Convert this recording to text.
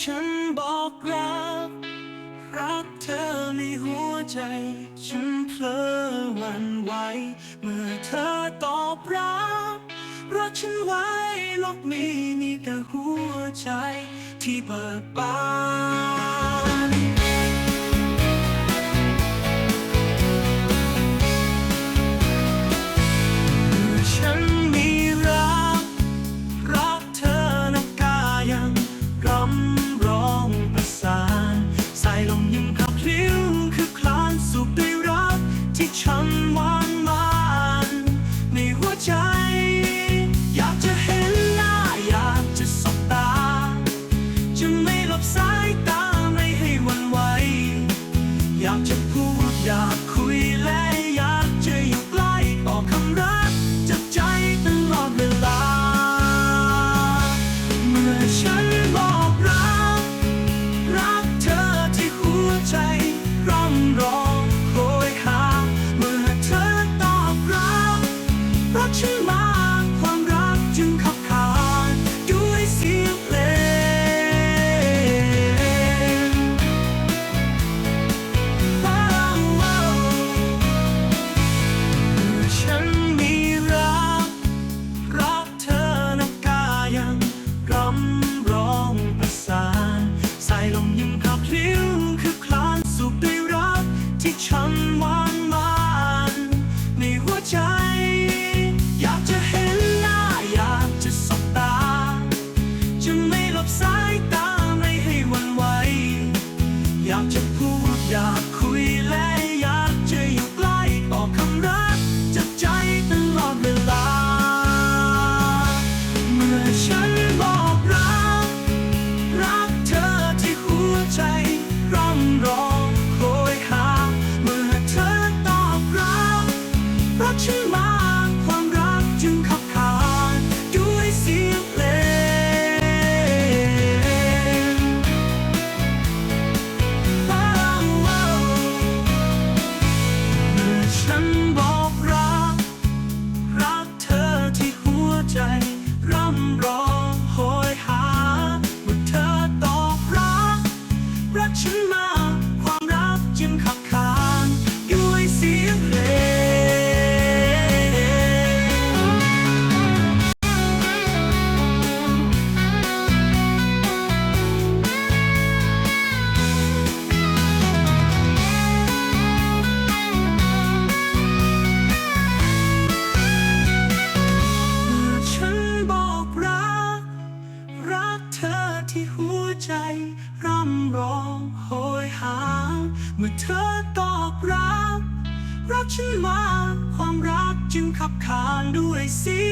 ฉันบอกรัก รักเธอในหัวใจ ฉันเพลอวันไหว เมื่อเธอตอบรับรักฉันไว้ลบมีมีแต่หัวใจที่เปิดบาน ที่ฉันหวานหวานในหัวใจ อยากจะเห็นหน้าอยากจะสบตา จะไม่หลบสายตาไม่ให้วันไหว อยากจะพูดอยาก ใจ ร่ำร้องโหยหา เมื่อเธอตอบรับ รับฉันมา ความรักจึงขับขานด้วยสี